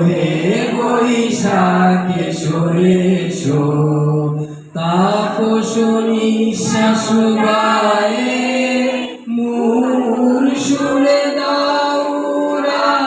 হে বৈশাখ এসো এসো তাপস নিঃশ্বাস গায়ে মূর সুরে দাউরায়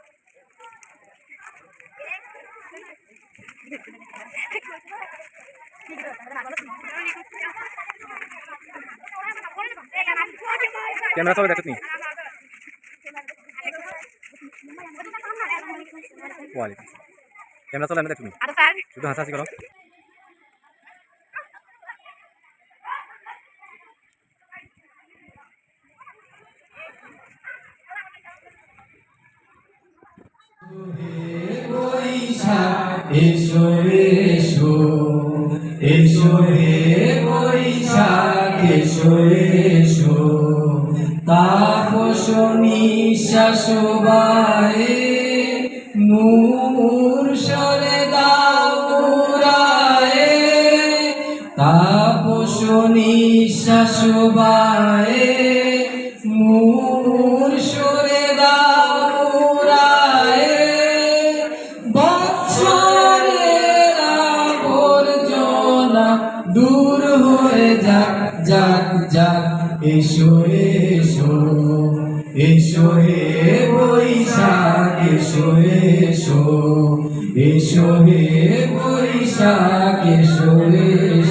ক্যামেরা সবাই দেখো তুমি। ওয়ালাইকুম। ক্যামেরা চলে দেখো তুমি। শুধু হাসাহাসি করো। বৈশাখ এসো এসো। এসো হে বৈশাখ এসো এসো তাপস নিঃশ্বাস বায়ে। নূর সরে দাপুরায়ে তাপস নিঃশ্বাস দূর হয়ে যাক যাক যাক। এসো এসো এসো হে বৈশাখ, এসো এসো। এসো হে বৈশাখ, এসো এসো।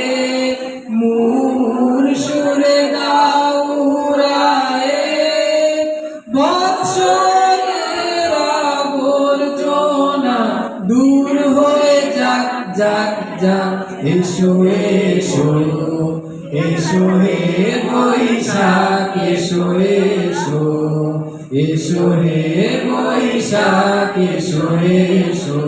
দূর হয়ে যাক যাক যাক। এসো এসো এসো হে বৈশাখ, এসো এসো। এসো হে বৈশাখ, এসো এসো।